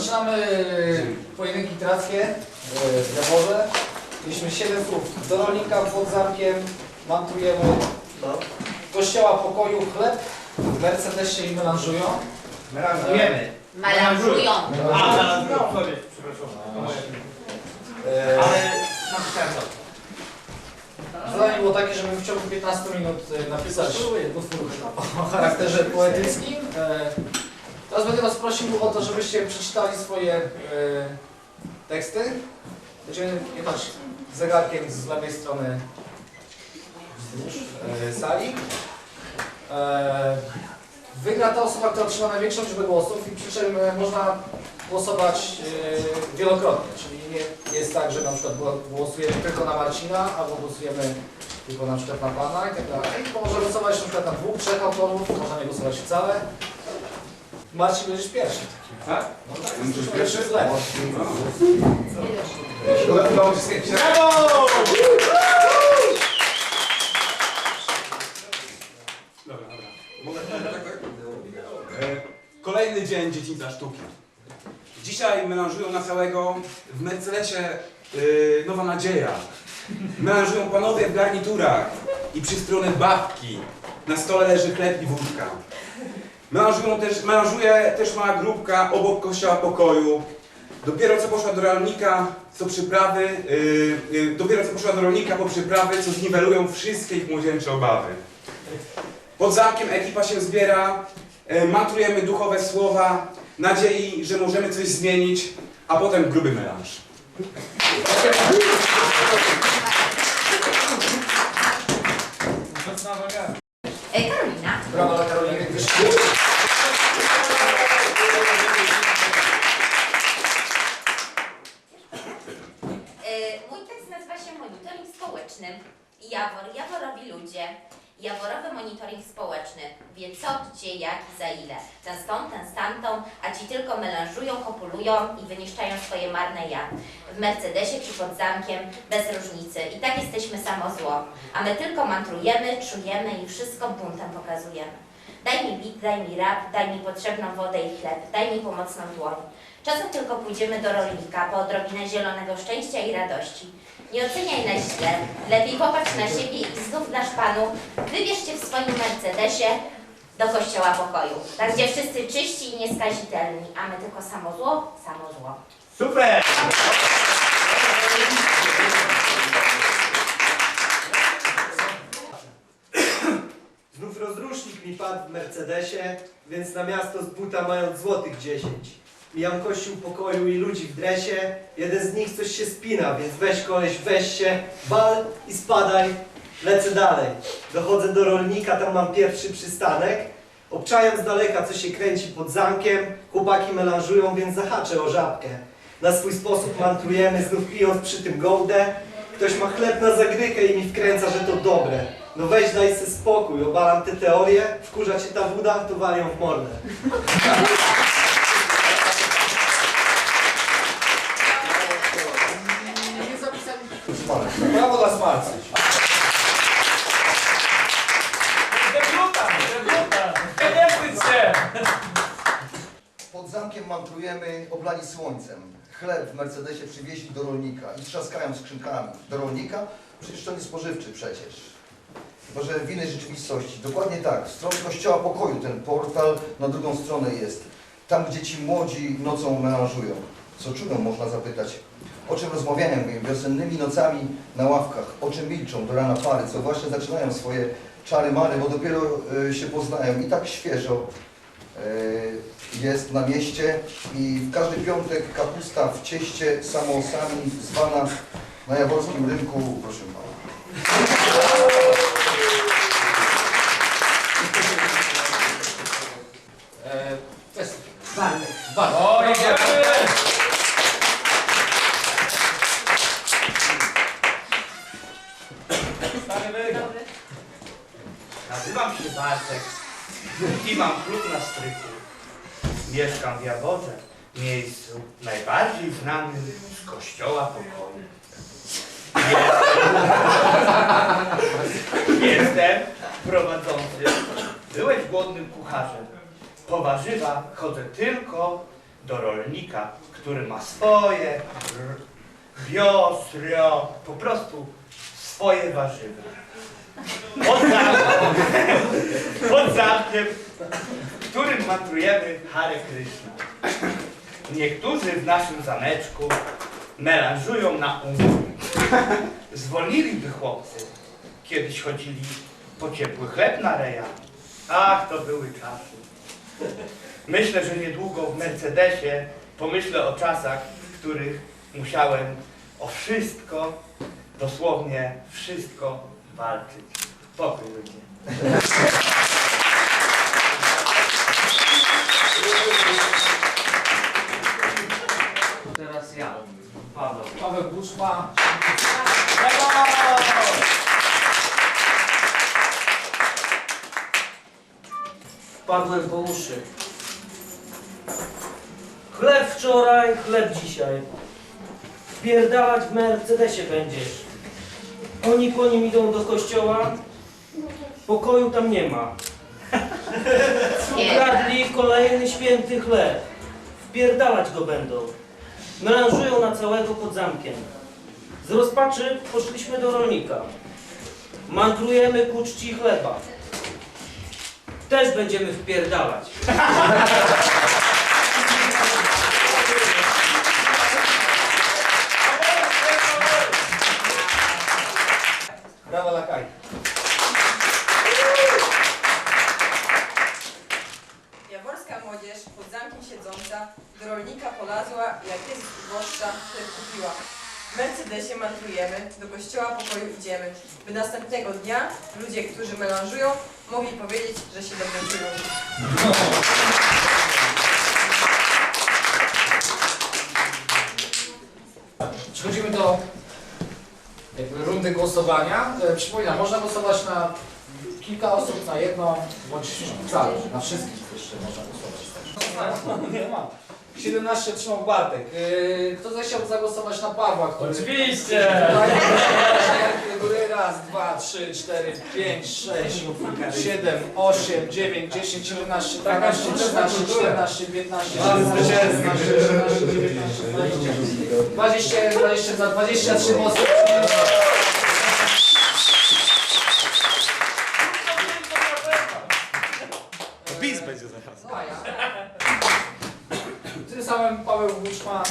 Zaczynamy pojedynki trackie e, w Jaworze. Mieliśmy 7 słów. Do rolnika pod zamkiem mantrujemy kościoła pokoju chleb. W Mercedesie i melanżują. Melanżujemy. Melanżują. A, melanżują, sorry, przepraszam. E, Ale napisałem to. Zadanie było takie, żeby w ciągu 15 minut e, napisać utwór o charakterze poetyckim. Teraz będę Was prosił o to, żebyście przeczytali swoje e, teksty. Będziemy jechać zegarkiem z lewej strony e, sali. E, Wygra ta osoba, która otrzyma największą liczbę głosów i przy czym e, można głosować e, wielokrotnie, czyli nie jest tak, że na przykład gło- głosujemy tylko na Marcina, albo głosujemy tylko na przykład na Pana i tak dalej. Można głosować na przykład na dwóch, trzech autorów, można nie głosować wcale. Marcin będziesz pierwszy. Tak? No tak, jesteś pierwszy lewej. Brawo! Dobra, dobra. Kolejny dzień dzieciństwa sztuki. Dzisiaj melanżują na całego w Mercedesie y, Nowa Nadzieja. Melanżują panowie w garniturach i przystronne babki. Na stole leży chleb i wódka. Melanżują też, melanżuje też mała grupka obok kościoła pokoju. Dopiero co poszła do rolnika, co przyprawy, y, y, dopiero co poszła do rolnika po przyprawy, co zniwelują wszystkie ich młodzieńcze obawy. Pod zamkiem ekipa się zbiera, e, matrujemy duchowe słowa, nadziei, że możemy coś zmienić, a potem gruby melanż. E, Karolina. Brawo Wie co, gdzie, jak i za ile. Ten stąd, ten stamtąd, a ci tylko melanżują, kopulują i wyniszczają swoje marne ja. W Mercedesie czy pod zamkiem, bez różnicy. I tak jesteśmy samo zło. A my tylko mantrujemy, czujemy i wszystko buntem pokazujemy. Daj mi bit, daj mi rap, daj mi potrzebną wodę i chleb, daj mi pomocną dłoń. Czasem tylko pójdziemy do rolnika po odrobinę zielonego szczęścia i radości. Nie oceniaj na źle, lepiej popatrz na siebie i znów nasz Panu wybierzcie w swoim Mercedesie do kościoła pokoju, tam gdzie wszyscy czyści i nieskazitelni, a my tylko samo zło, samo zło. Super! Znów rozrusznik mi padł w Mercedesie, więc na miasto z buta mając złotych dziesięć. Mijam kościół pokoju i ludzi w dresie, jeden z nich coś się spina, więc weź koleś, weź się, wal i spadaj, lecę dalej. Dochodzę do rolnika, tam mam pierwszy przystanek. Obczając z daleka, co się kręci pod zamkiem, chłopaki melanżują, więc zahaczę o żabkę. Na swój sposób mantrujemy, znów pijąc przy tym gołdę. Ktoś ma chleb na zagrykę i mi wkręca, że to dobre. No weź daj se spokój, obalam te teorie, wkurza cię ta woda, to walią w mordę. Brawo dla Smarcy. Debiutant, debiutant! Nie wstydź się! Pod zamkiem mantrujemy oblani słońcem. Chleb w Mercedesie przywieźli do rolnika i trzaskają skrzynkami. Do rolnika? Przecież to nie spożywczy przecież. Chyba, że w innej rzeczywistości. Dokładnie tak. W stronę kościoła pokoju ten portal na drugą stronę jest. Tam, gdzie ci młodzi nocą melanżują. Co czują, można zapytać. O czym rozmawiają wiosennymi nocami na ławkach? O czym milczą do rana pary, co właśnie zaczynają swoje czary mary, bo dopiero y, się poznają i tak świeżo y, jest na mieście i w każdy piątek kapusta w cieście samoosami zwana na jaworskim rynku, proszę pana. Walny. bardzo. O. Nazywam się Bartek i mam klub na strychu. Mieszkam w Jaworze, miejscu najbardziej znanym z kościoła pokoju. Jestem, jestem prowadzącym. Byłeś głodnym kucharzem. Po warzywa chodzę tylko do rolnika, który ma swoje biostro, po prostu swoje warzywa. Pod zamkiem, pod zamkiem, w którym mantrujemy Hare Krishna. Niektórzy w naszym zameczku melanżują na umór. Zwolniliby chłopcy, kiedyś chodzili po ciepły chleb na reja. Ach, to były czasy. Myślę, że niedługo w Mercedesie pomyślę o czasach, w których musiałem o wszystko, dosłownie wszystko walczyć. Pokój ludzie. Teraz ja, Paweł. Paweł Buczma. Wpadłem po uszy. Chleb wczoraj, chleb dzisiaj. Wpierdalać w Mercedesie będziesz. Oni po nim idą do kościoła. Pokoju tam nie ma. Ukradli kolejny święty chleb. Wpierdalać go będą. Melanżują na całego pod zamkiem. Z rozpaczy poszliśmy do rolnika. Mantrujemy ku czci chleba. Też będziemy wpierdalać. do rolnika polazła, jak jest uboższa, chleb kupiła. W Mercedesie mantrujemy, do kościoła pokoju idziemy, by następnego dnia ludzie, którzy melanżują, mogli powiedzieć, że się dobrze czują. Przechodzimy do jakby rundy głosowania. E, Przypominam, można głosować na kilka osób, na jedno, bądź wcale, na wszystkich jeszcze można głosować. Nie ma. 17 trzymał Bartek. E, Kto zechciał zagłosować na Pawła, który... Oczywiście! Góry raz, dwa, trzy, cztery, pięć, sześć, siedem, osiem, dziewięć, dziesięć, jedenaście, dwanaście, trzynaście, czternaście, piętnaście, szesnaście, szesnaście, dziewiętnaście, dwadzieścia, dwadzieścia dwa, dwadzieścia trzy głosy. Paulo Guzmán.